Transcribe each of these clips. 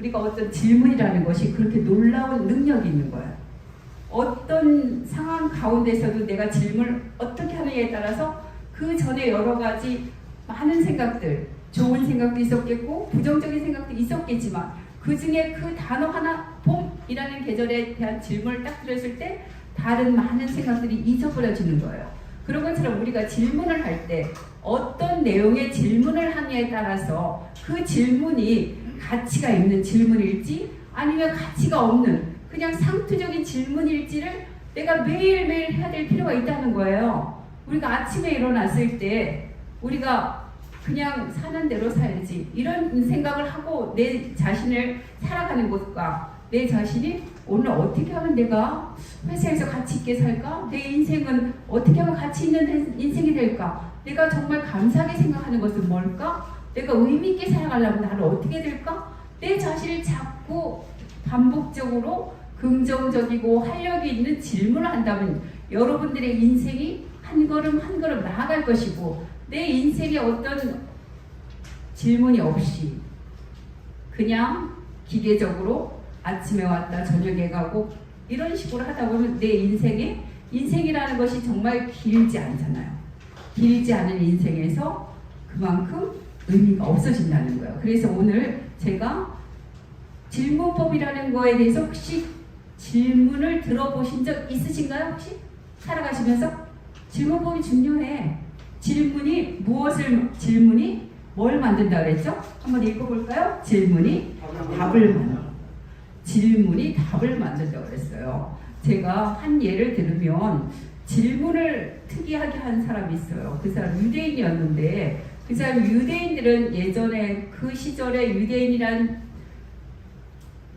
우리가 어떤 질문이라는 것이 그렇게 놀라운 능력이 있는 거예요. 어떤 상황 가운데서도 내가 질문을 어떻게 하느냐에 따라서 그 전에 여러 가지 많은 생각들, 좋은 생각도 있었겠고 부정적인 생각도 있었겠지만 그 중에 그 단어 하나 봄이라는 계절에 대한 질문을 딱 드렸을 때 다른 많은 생각들이 잊어버려지는 거예요. 그런 것처럼 우리가 질문을 할 때 어떤 내용의 질문을 하느냐에 따라서 그 질문이 가치가 있는 질문일지 아니면 가치가 없는 그냥 상투적인 질문일지를 내가 매일매일 해야 될 필요가 있다는 거예요. 우리가 아침에 일어났을 때 우리가 그냥 사는 대로 살지 이런 생각을 하고 내 자신을 살아가는 것과 내 자신이 오늘 어떻게 하면 내가 회사에서 가치 있게 살까? 내 인생은 어떻게 하면 가치 있는 인생이 될까? 내가 정말 감사하게 생각하는 것은 뭘까? 내가 의미 있게 살아가려면 나는 어떻게 될까? 내 자신을 자꾸 반복적으로 긍정적이고 활력이 있는 질문을 한다면 여러분들의 인생이 한 걸음 한 걸음 나아갈 것이고 내 인생에 어떤 질문이 없이 그냥 기계적으로 아침에 왔다 저녁에 가고 이런 식으로 하다 보면 내 인생에 인생이라는 것이 정말 길지 않잖아요. 길지 않은 인생에서 그만큼 의미가 없어진다는 거예요. 그래서 오늘 제가 질문법이라는 거에 대해서 혹시 질문을 들어보신 적 있으신가요? 혹시 살아가시면서 질문법이 중요해. 질문이 무엇을 질문이 뭘 만든다 그랬죠? 한번 읽어볼까요? 질문이 답을 만 질문이 답을 만든다 그랬어요. 제가 한 예를 들으면 질문을 특이하게 한 사람이 있어요. 그 사람 유대인이었는데 그 사람 유대인들은 예전에 그 시절에 유대인이란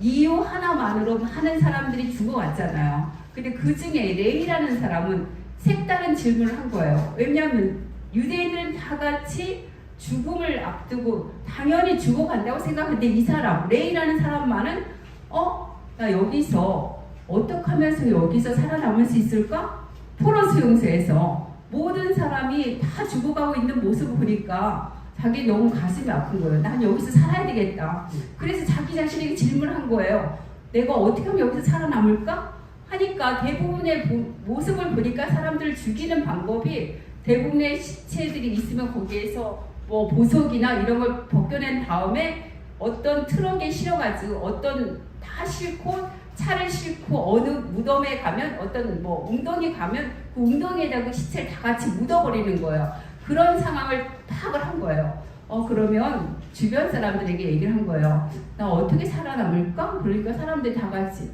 이유 하나만으로 하는 사람들이 죽어왔잖아요. 근데 그 중에 레이라는 사람은 색다른 질문을 한 거예요. 왜냐하면 유대인들은 다 같이 죽음을 앞두고 당연히 죽어간다고 생각하는데 이 사람 레이라는 사람만은 어? 나 여기서 어떻게 하면서 여기서 살아남을 수 있을까? 포로 수용소에서 모든 사람이 다 죽어가고 있는 모습을 보니까 자기 너무 가슴이 아픈 거예요. 난 여기서 살아야 되겠다. 그래서 자기 자신에게 질문한 거예요. 내가 어떻게 하면 여기서 살아남을까? 하니까 대부분의 보, 모습을 보니까 사람들을 죽이는 방법이 대부분의 시체들이 있으면 거기에서 뭐 보석이나 이런 걸 벗겨낸 다음에 어떤 트럭에 실어가지고 어떤 다 싣고 차를 싣고 어느 무덤에 가면 어떤 뭐 웅덩이 가면 그 웅덩이에다 그 시체를 다 같이 묻어버리는 거예요. 그런 상황을 파악을 한 거예요. 어 그러면 주변 사람들에게 얘기를 한 거예요. 나 어떻게 살아남을까? 그러니까 사람들이 다 같이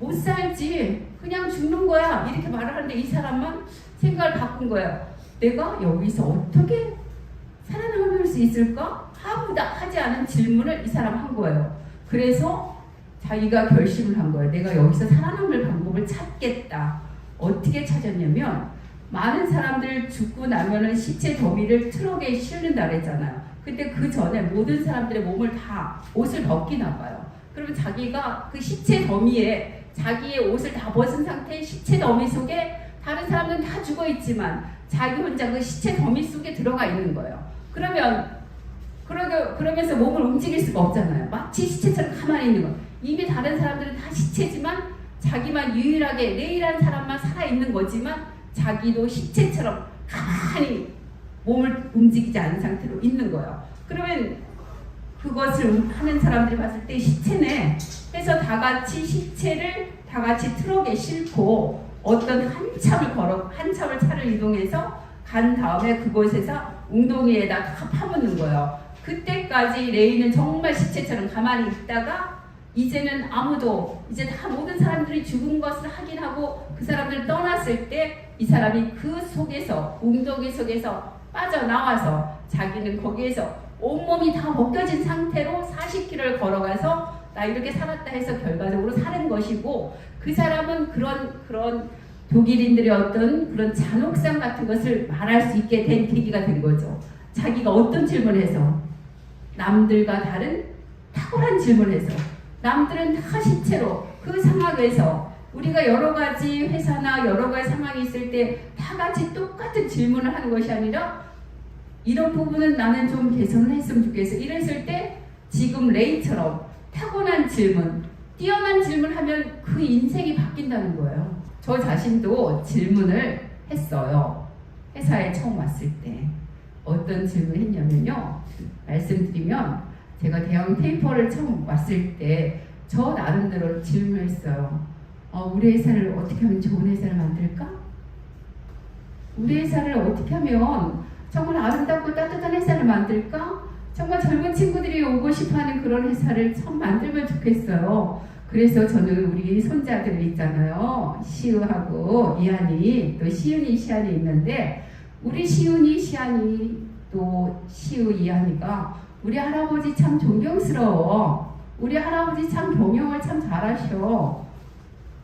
못 살지 그냥 죽는 거야 이렇게 말을 하는데 이 사람만 생각을 바꾼 거예요. 내가 여기서 어떻게 살아남을 수 있을까? 아무도 하지 않은 질문을 이 사람 한 거예요. 그래서 자기가 결심을 한 거예요. 내가 여기서 살아남을 방법을 찾겠다. 어떻게 찾았냐면 많은 사람들 죽고 나면은 시체 더미를 트럭에 실는다 그랬잖아요. 근데 그 전에 모든 사람들의 몸을 다 옷을 벗기나 봐요. 그러면 자기가 그 시체 더미에 자기의 옷을 다 벗은 상태의 시체 더미 속에 다른 사람들은 다 죽어 있지만 자기 혼자 그 시체 더미 속에 들어가 있는 거예요. 그러면 그러면서 몸을 움직일 수가 없잖아요. 마치 시체처럼 가만히 있는 거. 이미 다른 사람들은 다 시체지만 자기만 유일하게 내일한 사람만 살아 있는 거지만 자기도 시체처럼 가만히 몸을 움직이지 않은 상태로 있는 거예요. 그러면 그것을 하는 사람들이 봤을 때 시체네 해서 다 같이 시체를 다 같이 트럭에 싣고 어떤 한참을 걸어 한참을 차를 이동해서 간 다음에 그곳에서 웅덩이에다 다 파묻는 거예요. 그때까지 레이는 정말 시체처럼 가만히 있다가 이제는 아무도 이제 다 모든 사람들이 죽은 것을 확인하고 그 사람들 떠났을 때 이 사람이 그 속에서 웅덩이 속에서 빠져나와서 자기는 거기에서 온몸이 다 벗겨진 상태로 40km를 걸어가서 나 이렇게 살았다 해서 결과적으로 사는 것이고 그 사람은 그런 그런 독일인들의 어떤 그런 잔혹상 같은 것을 말할 수 있게 된 계기가 된 거죠. 자기가 어떤 질문을 해서 남들과 다른 탁월한 질문을 해서 남들은 다 시체로 그 상황에서 우리가 여러 가지 회사나 여러 가지 상황이 있을 때 다 같이 똑같은 질문을 하는 것이 아니라 이런 부분은 나는 좀 개선을 했으면 좋겠어. 이랬을 때 지금 레이처럼 타고난 질문, 뛰어난 질문을 하면 그 인생이 바뀐다는 거예요. 저 자신도 질문을 했어요. 회사에 처음 왔을 때. 어떤 질문을 했냐면요. 말씀드리면 제가 대형 테이퍼를 처음 왔을 때 저 나름대로 질문을 했어요. 어, 우리 회사를 어떻게 하면 좋은 회사를 만들까? 우리 회사를 어떻게 하면 정말 아름답고 따뜻한 회사를 만들까? 정말 젊은 친구들이 오고 싶어하는 그런 회사를 참 만들면 좋겠어요. 그래서 저는 우리 손자들 있잖아요. 시우하고 이한이 또 시윤이 시안이 있는데 우리 시윤이 시안이 또 시우 이한이가 우리 할아버지 참 존경스러워. 우리 할아버지 참 경영을 참 잘하셔.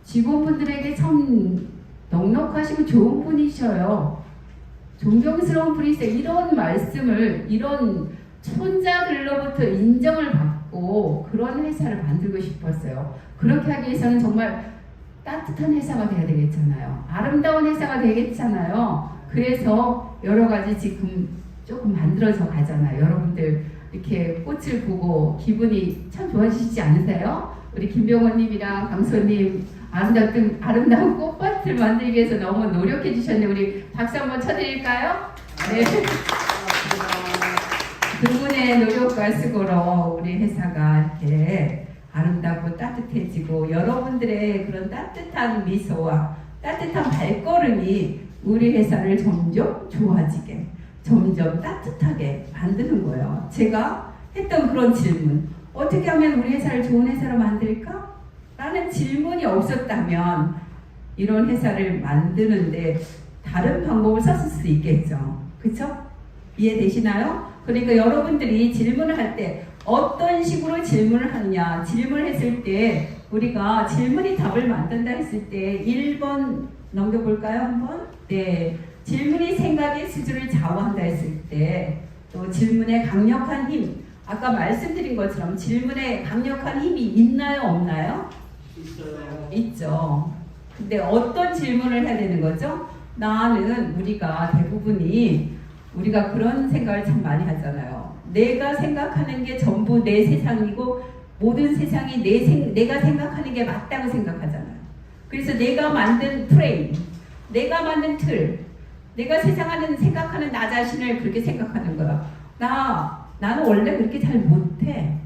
직원분들에게 참 넉넉하시고 좋은 분이셔요. 존경스러운 분이세요. 이런 말씀을 이런 손자들로부터 인정을 받고 그런 회사를 만들고 싶었어요. 그렇게 하기 위해서는 정말 따뜻한 회사가 돼야 되겠잖아요. 아름다운 회사가 되겠잖아요. 그래서 여러 가지 지금 조금 만들어져 가잖아요. 여러분들 이렇게 꽃을 보고 기분이 참 좋아지시지 않으세요? 우리 김병원님이랑 강소님 아름다운, 아름다운 꽃밭을 만들기 위해서 너무 노력해 주셨는데 우리 박수 한번 쳐드릴까요? 네. 그분의 노력과 수고로 우리 회사가 이렇게 아름답고 따뜻해지고 여러분들의 그런 따뜻한 미소와 따뜻한 발걸음이 우리 회사를 점점 좋아지게 점점 따뜻하게 만드는 거예요. 제가 했던 그런 질문 어떻게 하면 우리 회사를 좋은 회사로 만들까? 라는 질문이 없었다면 이런 회사를 만드는데 다른 방법을 썼을 수도 있겠죠. 그쵸? 이해되시나요? 그러니까 여러분들이 질문을 할 때 어떤 식으로 질문을 하느냐 질문을 했을 때 우리가 질문이 답을 만든다 했을 때 1번 넘겨볼까요 한번? 네 질문이 생각의 수준을 좌우한다 했을 때 또 질문의 강력한 힘 아까 말씀드린 것처럼 질문에 강력한 힘이 있나요 없나요? 있어요. 있죠. 근데 어떤 질문을 해야 되는 거죠? 나는 우리가 대부분이 우리가 그런 생각을 참 많이 하잖아요. 내가 생각하는 게 전부 내 세상이고 모든 세상이 내 생, 내가 생각하는 게 맞다고 생각하잖아요. 그래서 내가 만든 프레임, 내가 만든 틀, 내가 세상하는 생각하는 나 자신을 그렇게 생각하는 거야. 나 나는 원래 그렇게 잘 못해.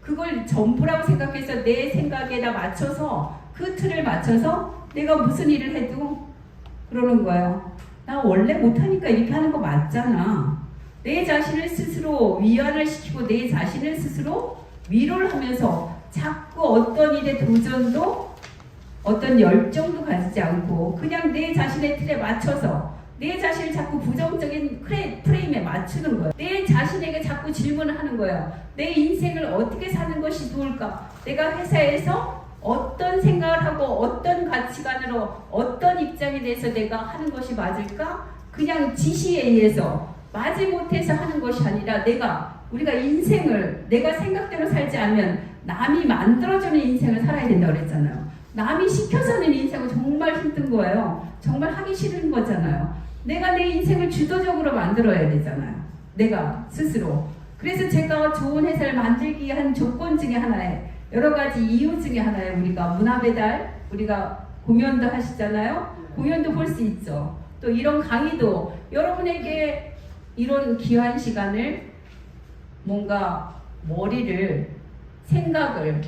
그걸 전부라고 생각해서 내 생각에다 맞춰서 그 틀을 맞춰서 내가 무슨 일을 해도 그러는 거예요. 나 원래 못하니까 이렇게 하는 거 맞잖아. 내 자신을 스스로 위안을 시키고 내 자신을 스스로 위로를 하면서 자꾸 어떤 일에 도전도 어떤 열정도 가지지 않고 그냥 내 자신의 틀에 맞춰서 내 자신을 자꾸 부정적인 프레, 프레임에 맞추는 거예요. 내 자신에게 자꾸 질문을 하는 거예요. 내 인생을 어떻게 사는 것이 좋을까? 내가 회사에서 어떤 생각을 하고 어떤 가치관으로 어떤 입장에 대해서 내가 하는 것이 맞을까? 그냥 지시에 의해서 마지 못해서 하는 것이 아니라 내가 우리가 인생을 내가 생각대로 살지 않으면 남이 만들어주는 인생을 살아야 된다고 그랬잖아요. 남이 시켜서는 인생은 정말 힘든 거예요. 정말 하기 싫은 거잖아요. 내가 내 인생을 주도적으로 만들어야 되잖아요. 내가 스스로. 그래서 제가 좋은 회사를 만들기 위한 조건 중에 하나에 여러 가지 이유 중에 하나에 우리가 문화 배달, 우리가 공연도 하시잖아요. 공연도 볼 수 있죠. 또 이런 강의도 여러분에게 이런 귀한 시간을 뭔가 머리를 생각을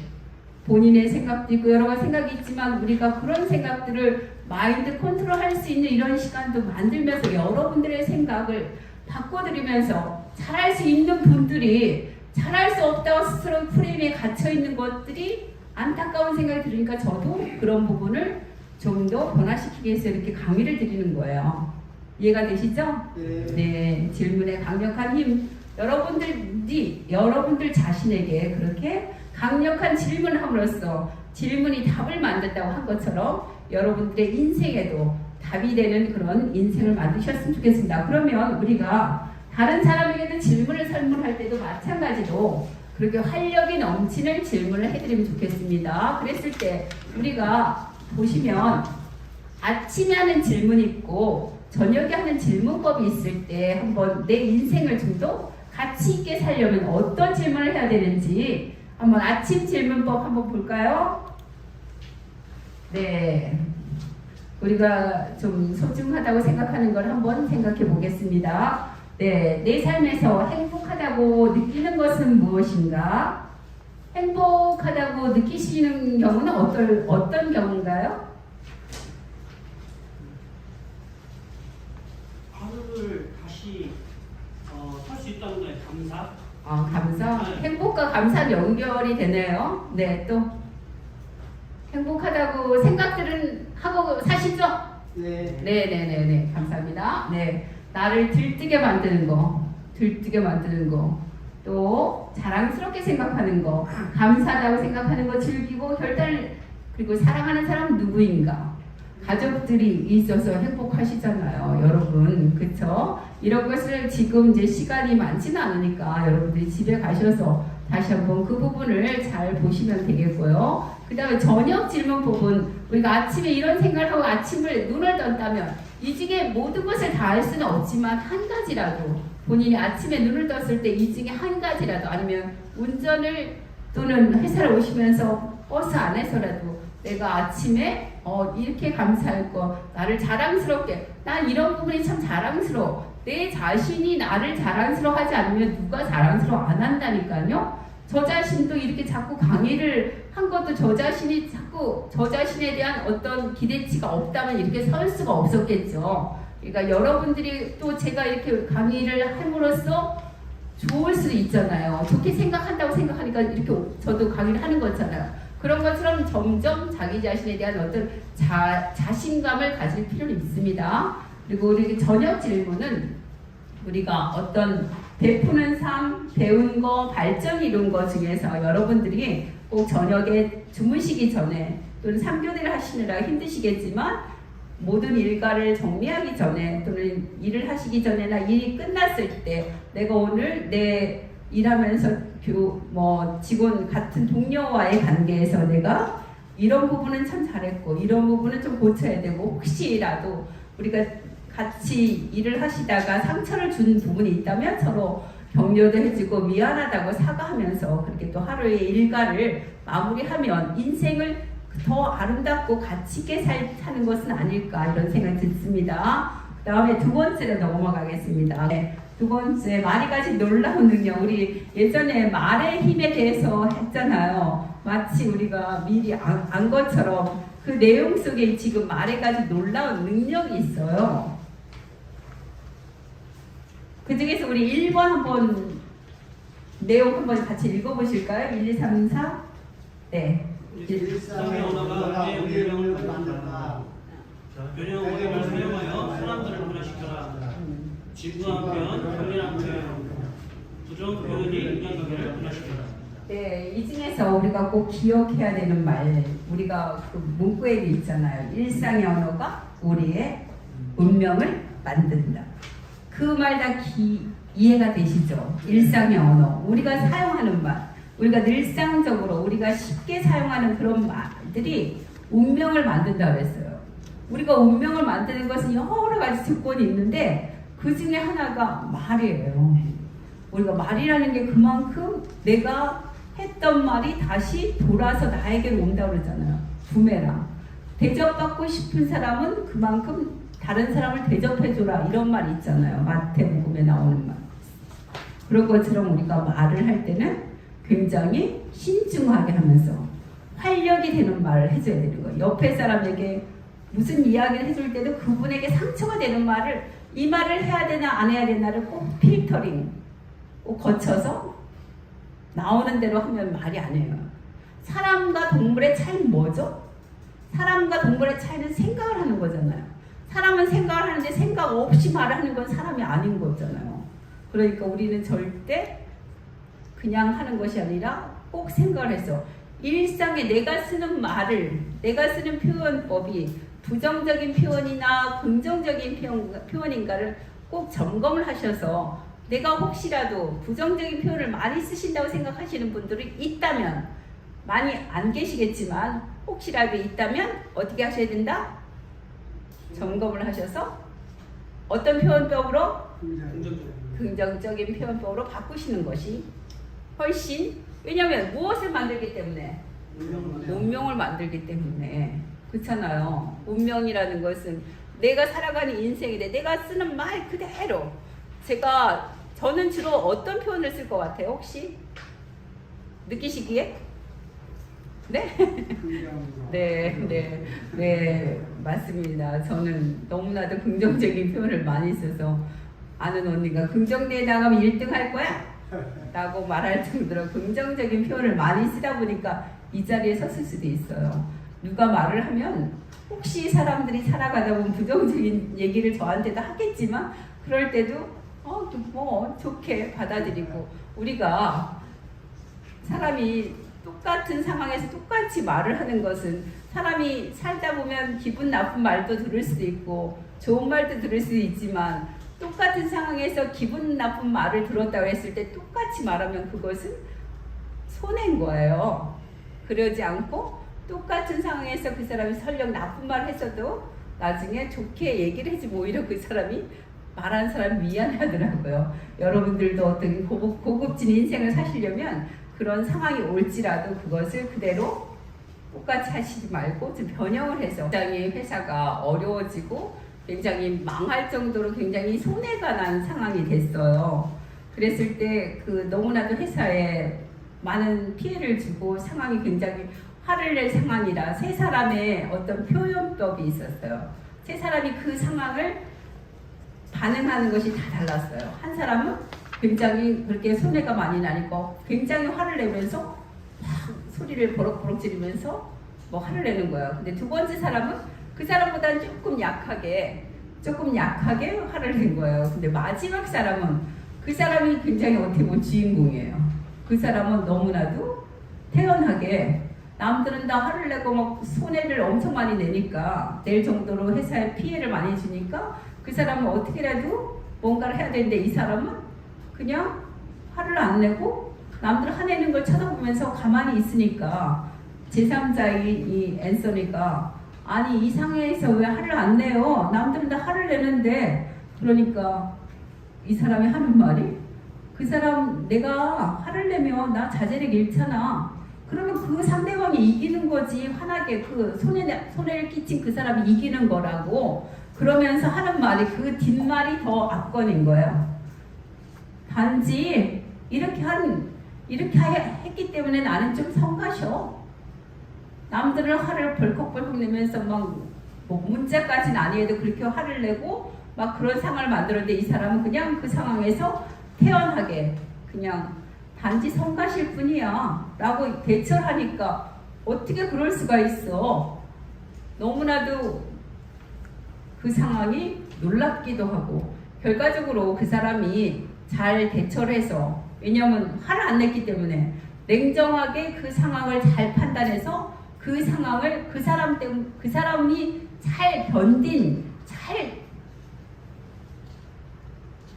본인의 생각도 있고 여러 가지 생각이 있지만 우리가 그런 생각들을 마인드 컨트롤 할 수 있는 이런 시간도 만들면서 여러분들의 생각을 바꿔드리면서 잘할 수 있는 분들이 잘할 수 없다고 스스로 프레임에 gat혀 있는 것들이 안타까운 생각이 들으니까 저도 그런 부분을 좀 더 변화시키기 위해서 이렇게 강의를 드리는 거예요. 이해가 되시죠? 네. 네, 질문에 강력한 힘. 여러분들이 여러분들 자신에게 그렇게 강력한 질문을 함으로써 질문이 답을 만든다고 한 것처럼 여러분들의 인생에도 답이 되는 그런 인생을 만드셨으면 좋겠습니다. 그러면 우리가 다른 사람에게도 질문을 설문할 때도 마찬가지로 그렇게 활력이 넘치는 질문을 해드리면 좋겠습니다. 그랬을 때 우리가 보시면 아침에 하는 질문이 있고 저녁에 하는 질문법이 있을 때 한번 내 인생을 좀 더 가치 있게 살려면 어떤 질문을 해야 되는지 한번 아침 질문법 한번 볼까요? 네. 우리가 좀 소중하다고 생각하는 걸 한번 생각해 보겠습니다. 네, 내 삶에서 행복하다고 느끼는 것은 무엇인가? 행복하다고 느끼시는 경우는 어떤 어떤 경우인가요? 하루를 다시 어, 살수 있다는 거에 감사. 아, 감사. 행복과 감사 연결이 되네요. 네, 또 행복하다고 생각들은 하고 사시죠? 네. 네, 네, 네, 네. 감사합니다. 네. 나를 들뜨게 만드는 거, 들뜨게 만드는 거, 또 자랑스럽게 생각하는 거, 감사하다고 생각하는 거 즐기고 결단을 그리고 사랑하는 사람 누구인가? 가족들이 있어서 행복하시잖아요, 여러분. 그쵸? 이런 것을 지금 이제 시간이 많지는 않으니까 여러분들이 집에 가셔서 다시 한번 그 부분을 잘 보시면 되겠고요. 그 다음에 저녁 질문 부분, 우리가 아침에 이런 생각을 하고 아침을 눈을 떴다면 이 중에 모든 것을 다 할 수는 없지만 한 가지라도 본인이 아침에 눈을 떴을 때이 중에 한 가지라도 아니면 운전을 또는 회사를 오시면서 버스 안에서라도 내가 아침에 어, 이렇게 감사할 거 나를 자랑스럽게 난 이런 부분이 참 자랑스러워. 내 자신이 나를 자랑스러워하지 않으면 누가 자랑스러워 안 한다니까요 저 자신도 이렇게 자꾸 강의를 한 것도 저 자신이 자꾸 저 자신에 대한 어떤 기대치가 없다면 이렇게 설 수가 없었겠죠 그러니까 여러분들이 또 제가 이렇게 강의를 함으로써 좋을 수도 있잖아요. 좋게 생각한다고 생각하니까 이렇게 저도 강의를 하는 거잖아요. 그런 것처럼 점점 자기 자신에 대한 어떤 자, 자신감을 가질 필요는 있습니다. 그리고 우리 저녁 질문은 우리가 어떤 베푸는 삶, 배운 거, 발전 이룬 거 중에서 여러분들이 꼭 저녁에 주무시기 전에 또는 삼교대를 하시느라 힘드시겠지만 모든 일과를 정리하기 전에 또는 일을 하시기 전에나 일이 끝났을 때 내가 오늘 내 일하면서 교, 뭐 직원 같은 동료와의 관계에서 내가 이런 부분은 참 잘했고 이런 부분은 좀 고쳐야 되고 혹시라도 우리가 같이 일을 하시다가 상처를 준 부분이 있다면 서로 격려도 해주고 미안하다고 사과하면서 그렇게 또 하루의 일과를 마무리하면 인생을 더 아름답고 가치 있게 살, 사는 것은 아닐까 이런 생각이 듭니다. 그 다음에 두 번째로 넘어가겠습니다. 네, 두 번째 말이 가진 놀라운 능력 우리 예전에 말의 힘에 대해서 했잖아요. 마치 우리가 미리 안, 안 것처럼 그 내용 속에 지금 말에 가진 놀라운 능력이 있어요. 그 중에서 우리 1번 한번 내용 한번 같이 읽어보실까요? 1, 2, 3, 4. 네. 일상의 언어가 우리의 우리의 운명을 운명을 만든다. 만든다. 변형 언어를 사용하여 사람들을 변화시켜라. 진부한 표현, 강렬한 표현, 부정 표현이 인간관계를 변화시켜라. 네, 이 중에서 우리가 꼭 기억해야 되는 말, 우리가 그 문구에도 있잖아요. 일상의 언어가 우리의 운명을 만든다. 그 말 다 이해가 되시죠? 일상의 언어. 우리가 사용하는 말, 우리가 늘상적으로 우리가 쉽게 사용하는 그런 말들이 운명을 만든다 그랬어요. 우리가 운명을 만드는 것은 여러 가지 조건이 있는데 그 중에 하나가 말이에요. 우리가 말이라는 게 그만큼 내가 했던 말이 다시 돌아서 나에게로 온다고 그러잖아요. 부메랑. 대접받고 싶은 사람은 그만큼 다른 사람을 대접해줘라 이런 말이 있잖아요. 마태복음에 나오는 말. 그런 것처럼 우리가 말을 할 때는 굉장히 신중하게 하면서 활력이 되는 말을 해줘야 되는 거예요. 옆에 사람에게 무슨 이야기를 해줄 때도 그분에게 상처가 되는 말을 이 말을 해야 되나 안 해야 되나를 꼭 필터링 꼭 거쳐서 나오는 대로 하면 말이 아니에요. 사람과 동물의 차이는 뭐죠? 사람과 동물의 차이는 생각을 하는 거잖아요. 사람은 생각을 하는데 생각 없이 말을 하는 건 사람이 아닌 거잖아요. 그러니까 우리는 절대 그냥 하는 것이 아니라 꼭 생각을 해서 일상에 내가 쓰는 말을 내가 쓰는 표현법이 부정적인 표현이나 긍정적인 표현, 표현인가를 꼭 점검을 하셔서 내가 혹시라도 부정적인 표현을 많이 쓰신다고 생각하시는 분들이 있다면 많이 안 계시겠지만 혹시라도 있다면 어떻게 하셔야 된다? 점검을 하셔서 어떤 표현법으로 긍정적. 긍정적인 표현법으로 바꾸시는 것이 훨씬 왜냐하면 무엇을 만들기 때문에 운명을 만들기 때문에 그렇잖아요. 운명이라는 것은 내가 살아가는 인생인데 내가 쓰는 말 그대로 제가 저는 주로 어떤 표현을 쓸 것 같아요? 혹시 느끼시기에? 네? 네, 네, 네, 맞습니다. 저는 너무나도 긍정적인 표현을 많이 써서 아는 언니가 긍정대에 나가면 1등 할 거야? 라고 말할 정도로 긍정적인 표현을 많이 쓰다 보니까 이 자리에 섰을 수도 있어요. 누가 말을 하면 혹시 사람들이 살아가다 보면 부정적인 얘기를 저한테도 하겠지만 그럴 때도 어, 또뭐 좋게 받아들이고 우리가 사람이 똑같은 상황에서 똑같이 말을 하는 것은 사람이 살다 보면 기분 나쁜 말도 들을 수도 있고 좋은 말도 들을 수도 있지만 똑같은 상황에서 기분 나쁜 말을 들었다고 했을 때 똑같이 말하면 그것은 손해인 거예요. 그러지 않고 똑같은 상황에서 그 사람이 설령 나쁜 말을 했어도 나중에 좋게 얘기를 해주면 오히려 그 사람이 말한 사람이 미안하더라고요. 여러분들도 어떤 고급, 고급진 인생을 사시려면 그런 상황이 올지라도 그것을 그대로 똑같이 하시지 말고 좀 변형을 해서 굉장히 회사가 어려워지고 굉장히 망할 정도로 굉장히 손해가 난 상황이 됐어요. 그랬을 때 그 너무나도 회사에 많은 피해를 주고 상황이 굉장히 화를 낼 상황이라 세 사람의 어떤 표현법이 있었어요. 세 사람이 그 상황을 반응하는 것이 다 달랐어요. 한 사람은 굉장히 그렇게 손해가 많이 나니까 굉장히 화를 내면서 막 소리를 버럭버럭 지르면서 뭐 화를 내는 거예요. 근데 두 번째 사람은 그 사람보다는 조금 약하게 조금 약하게 화를 낸 거예요. 근데 마지막 사람은 그 사람이 굉장히 어떻게 보면 주인공이에요. 그 사람은 너무나도 태연하게 남들은 다 화를 내고 막 손해를 엄청 많이 내니까 낼 정도로 회사에 피해를 많이 주니까 그 사람은 어떻게라도 뭔가를 해야 되는데 이 사람은 그냥 화를 안 내고 남들 화내는 걸 쳐다보면서 가만히 있으니까 제3자의 이 앤서니가 아니 이 상황에서 왜 화를 안 내요? 남들은 다 화를 내는데 그러니까 이 사람이 하는 말이 그 사람 내가 화를 내면 나 자제력 잃잖아. 그러면 그 상대방이 이기는 거지 화나게 그 손해 손해를 끼친 그 사람이 이기는 거라고 그러면서 하는 말이 그 뒷말이 더 압권인 거예요. 단지 이렇게 한 이렇게 하- 했기 때문에 나는 좀 성가셔. 남들은 화를 벌컥벌컥 내면서 막 뭐 문자까지는 아니어도 그렇게 화를 내고 막 그런 상황을 만들었는데 이 사람은 그냥 그 상황에서 태연하게 그냥 단지 성가실 뿐이야 라고 대처를 하니까 어떻게 그럴 수가 있어 너무나도 그 상황이 놀랍기도 하고 결과적으로 그 사람이 잘 대처를 해서 왜냐하면 화를 안 냈기 때문에 냉정하게 그 상황을 잘 판단해서 그 상황을 그 사람 때문에 그 사람이 잘 견딘 잘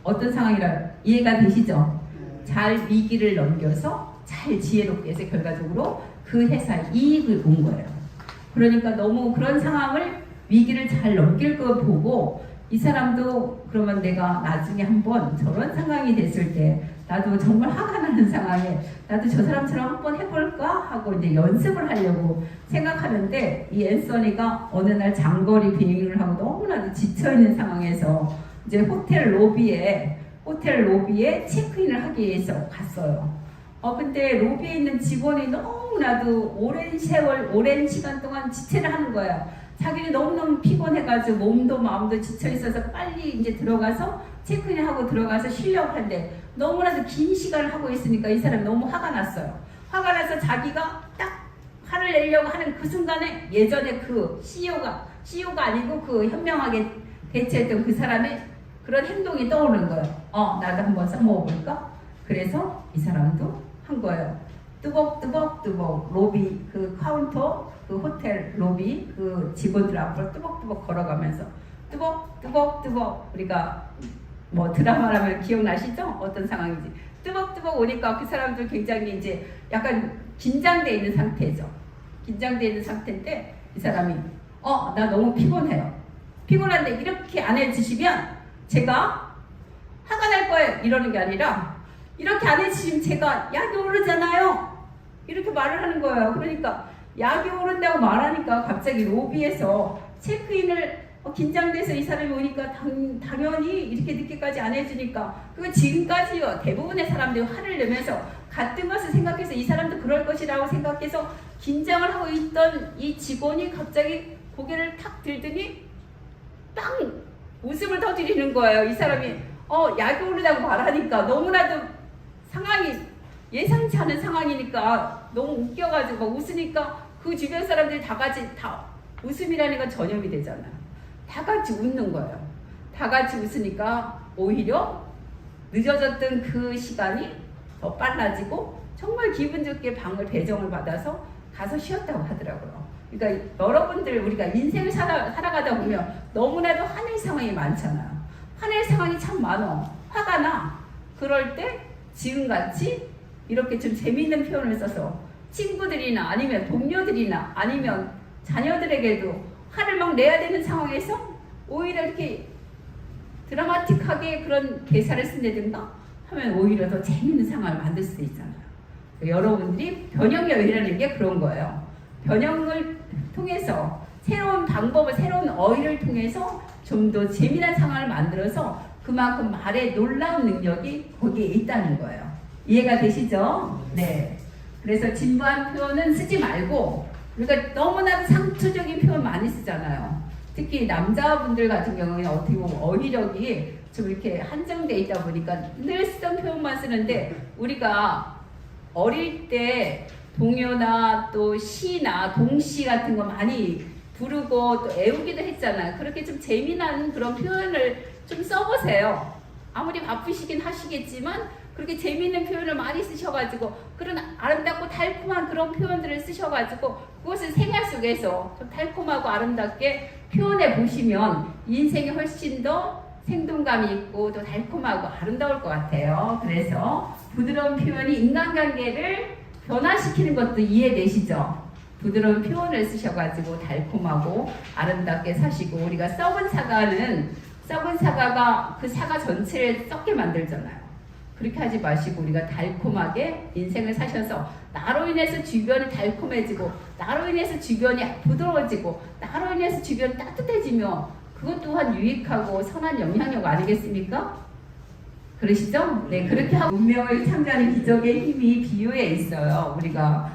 어떤 상황이라 이해가 되시죠? 잘 위기를 넘겨서 잘 지혜롭게 해서 결과적으로 그 회사에 이익을 본 거예요. 그러니까 너무 그런 상황을 위기를 잘 넘길 거 보고 이 사람도 그러면 내가 나중에 한번 저런 상황이 됐을 때 나도 정말 화가 나는 상황에 나도 저 사람처럼 한번 해볼까 하고 이제 연습을 하려고 생각하는데 이 앤서니가 어느 날 장거리 비행을 하고 너무나도 지쳐 있는 상황에서 이제 호텔 로비에 호텔 로비에 체크인을 하기 위해서 갔어요. 어 근데 로비에 있는 직원이 너무나도 오랜 세월 오랜 시간 동안 지체를 하는 거예요. 자기는 너무너무 피곤해가지고 몸도 마음도 지쳐 있어서 빨리 이제 들어가서 체크인 하고 들어가서 쉬려고 하는데 너무나도 긴 시간을 하고 있으니까 이 사람이 너무 화가 났어요. 화가 나서 자기가 딱 화를 내려고 하는 그 순간에 예전에 그 CEO가 CEO가 아니고 그 현명하게 대처했던 그 사람의 그런 행동이 떠오르는 거예요. 어, 나도 한번 써먹어볼까? 그래서 이 사람도 한 거예요. 뚜벅뚜벅뚜벅 로비 그 카운터 그 호텔 로비 그 직원들 앞으로 뚜벅뚜벅 걸어가면서 뚜벅뚜벅뚜벅 우리가 뭐 드라마라면 기억나시죠? 어떤 상황인지 뚜벅뚜벅 오니까 그 사람들 굉장히 이제 약간 긴장돼 있는 상태죠. 긴장되어 있는 상태인데 이 사람이 어 나 너무 피곤해요. 피곤한데 이렇게 안 해주시면 제가 화가 날 거예요. 이러는 게 아니라 이렇게 안 해주시면 제가 약이 오르잖아요. 이렇게 말을 하는 거예요. 그러니까 약이 오른다고 말하니까 갑자기 로비에서 체크인을 어, 긴장돼서 이 사람이 오니까 당, 당연히 이렇게 늦게까지 안 해주니까 그거 지금까지요 대부분의 사람들이 화를 내면서 같은 것을 생각해서 이 사람도 그럴 것이라고 생각해서 긴장을 하고 있던 이 직원이 갑자기 고개를 탁 들더니 빵 웃음을 터뜨리는 거예요. 이 사람이 어 약이 오르다고 말하니까 너무나도 상황이 예상치 않은 상황이니까 너무 웃겨가지고 막 웃으니까 그 주변 사람들이 다 같이 다 웃음이라는 건 전염이 되잖아요. 다 같이 웃는 거예요. 다 같이 웃으니까 오히려 늦어졌던 그 시간이 더 빨라지고 정말 기분 좋게 방을 배정을 받아서 가서 쉬었다고 하더라고요. 그러니까 여러분들 우리가 인생을 살아, 살아가다 보면 너무나도 화낼 상황이 많잖아요. 화낼 상황이 참 많어. 화가 나. 그럴 때 지금같이 이렇게 좀 재미있는 표현을 써서 친구들이나 아니면 동료들이나 아니면 자녀들에게도 화를 막 내야 되는 상황에서 오히려 이렇게 드라마틱하게 그런 대사를 쓴다든가 하면 오히려 더 재밌는 상황을 만들 수 있잖아요. 여러분들이 변형력이라는 게 그런 거예요. 변형을 통해서 새로운 방법을 새로운 어휘를 통해서 좀 더 재미난 상황을 만들어서 그만큼 말의 놀라운 능력이 거기에 있다는 거예요. 이해가 되시죠? 네. 그래서 진부한 표현은 쓰지 말고 우리가 너무나도 상투적인 표현 많이 쓰잖아요. 특히 남자분들 같은 경우에는 어떻게 보면 어휘력이 좀 이렇게 한정돼 있다 보니까 늘 쓰던 표현만 쓰는데 우리가 어릴 때 동요나 또 시나 동시 같은 거 많이 부르고 또 애우기도 했잖아요. 그렇게 좀 재미난 그런 표현을 좀 써보세요. 아무리 바쁘시긴 하시겠지만 그렇게 재미있는 표현을 많이 쓰셔가지고 그런 아름답고 달콤한 그런 표현들을 쓰셔가지고 그것을 생활 속에서 좀 달콤하고 아름답게 표현해 보시면 인생이 훨씬 더 생동감이 있고 또 달콤하고 아름다울 것 같아요. 그래서 부드러운 표현이 인간관계를 변화시키는 것도 이해되시죠? 부드러운 표현을 쓰셔가지고 달콤하고 아름답게 사시고 우리가 썩은 사과는 썩은 사과가 그 사과 전체를 썩게 만들잖아요. 그렇게 하지 마시고 우리가 달콤하게 인생을 사셔서 나로 인해서 주변이 달콤해지고 나로 인해서 주변이 부드러워지고 나로 인해서 주변이 따뜻해지며 그것 또한 유익하고 선한 영향력 아니겠습니까? 그러시죠? 네, 그렇게 하고 운명을 창조하는 기적의 힘이 비유에 있어요. 우리가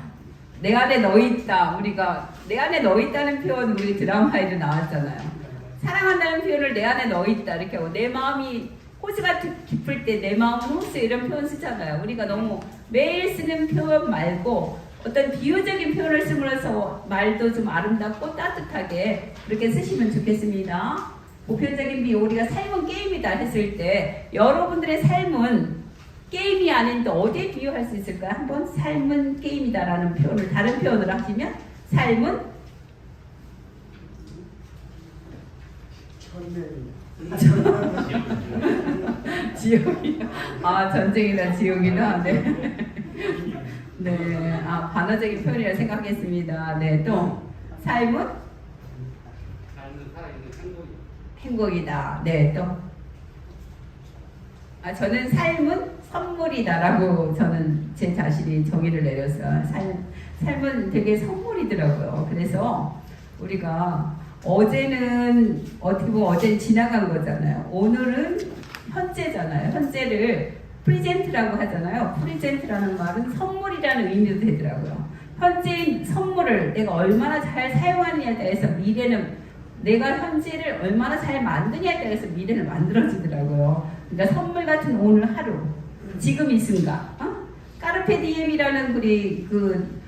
내 안에 너 있다. 우리가 내 안에 너 있다는 표현 우리 드라마에도 나왔잖아요. 사랑한다는 표현을 내 안에 너 있다 이렇게 하고 내 마음이 호수가 깊을 때 내 마음은 호수 이런 표현 쓰잖아요. 우리가 너무 매일 쓰는 표현 말고 어떤 비유적인 표현을 쓰면서 말도 좀 아름답고 따뜻하게 그렇게 쓰시면 좋겠습니다. 보편적인 비유 우리가 삶은 게임이다 했을 때 여러분들의 삶은 게임이 아닌데 어디에 비유할 수 있을까요? 한번 삶은 게임이다라는 표현을 다른 표현을 하시면 삶은 지옥이요. 아 전쟁이나 지옥이나 네. 네. 아 반어적인 표현이라 생각했습니다. 네. 또 삶은 삶은 살아있는 행복이 행복이다. 네. 또 아, 저는 삶은 선물이다라고 저는 제 자신이 정의를 내렸어요. 삶, 삶은 되게 선물이더라고요. 그래서 우리가 어제는 어떻게 보면 어제는 지나간 거잖아요. 오늘은 현재잖아요. 현재를 프리젠트라고 하잖아요. 프리젠트라는 말은 선물이라는 의미도 되더라고요. 현재인 선물을 내가 얼마나 잘 사용하느냐에 따라서 미래는 내가 현재를 얼마나 잘 만드냐에 따라서 미래를 만들어지더라고요. 그러니까 선물 같은 오늘 하루, 지금 이 순간, 어? 까르페 디엠이라는 우리 그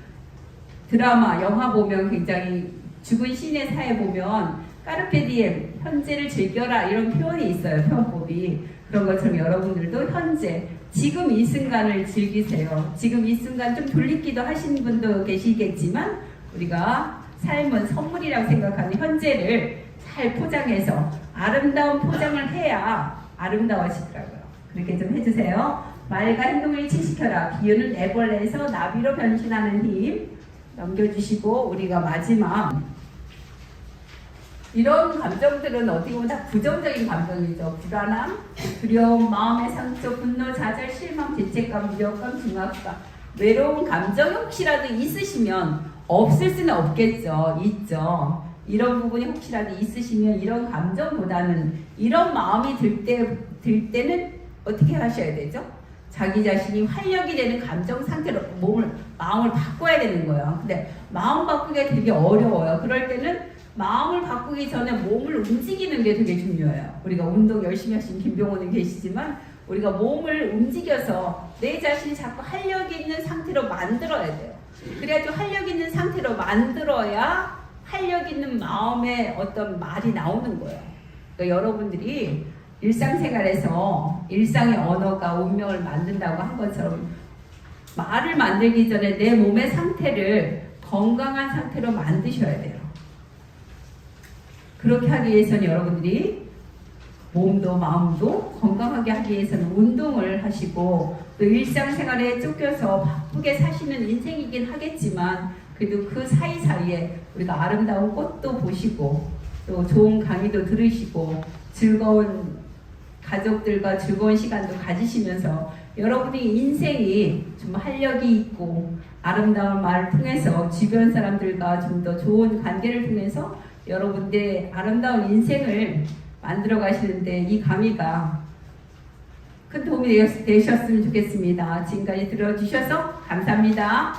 드라마, 영화 보면 굉장히 죽은 신의 사에 보면 까르페 디엠, 현재를 즐겨라 이런 표현이 있어요. 표현법이. 그런 것처럼 여러분들도 현재, 지금 이 순간을 즐기세요. 지금 이 순간 좀 돌리기도 하신 분도 계시겠지만 우리가 삶은 선물이라고 생각하는 현재를 잘 포장해서 아름다운 포장을 해야 아름다워지더라고요. 그렇게 좀 해주세요. 말과 행동을 일치시켜라. 비유는 애벌레에서 나비로 변신하는 힘. 넘겨주시고 우리가 마지막 이런 감정들은 어떻게 보면 다 부정적인 감정이죠. 불안함, 두려움, 마음의 상처, 분노, 좌절, 실망, 죄책감, 무력감, 중압감, 외로운 감정 혹시라도 있으시면 없을 수는 없겠죠. 있죠. 이런 부분이 혹시라도 있으시면 이런 감정보다는 이런 마음이 들 때, 들 때는 어떻게 하셔야 되죠? 자기 자신이 활력이 되는 감정 상태로 몸을, 마음을 바꿔야 되는 거예요. 근데 마음 바꾸기가 되게 어려워요. 그럴 때는 마음을 바꾸기 전에 몸을 움직이는 게 되게 중요해요. 우리가 운동 열심히 하신 김병호님 계시지만 우리가 몸을 움직여서 내 자신이 자꾸 활력 있는 상태로 만들어야 돼요. 그래야지 활력 있는 상태로 만들어야 활력 있는 마음의 어떤 말이 나오는 거예요. 그러니까 여러분들이 일상생활에서 일상의 언어가 운명을 만든다고 한 것처럼 말을 만들기 전에 내 몸의 상태를 건강한 상태로 만드셔야 돼요. 그렇게 하기 위해서는 여러분들이 몸도 마음도 건강하게 하기 위해서는 운동을 하시고 또 일상생활에 쫓겨서 바쁘게 사시는 인생이긴 하겠지만 그래도 그 사이사이에 우리가 아름다운 꽃도 보시고 또 좋은 강의도 들으시고 즐거운 가족들과 즐거운 시간도 가지시면서 여러분의 인생이 좀 활력이 있고 아름다운 말을 통해서 주변 사람들과 좀 더 좋은 관계를 통해서 여러분들의 아름다운 인생을 만들어 가시는데 이 강의가 큰 도움이 되셨- 되셨으면 좋겠습니다. 지금까지 들어주셔서 감사합니다.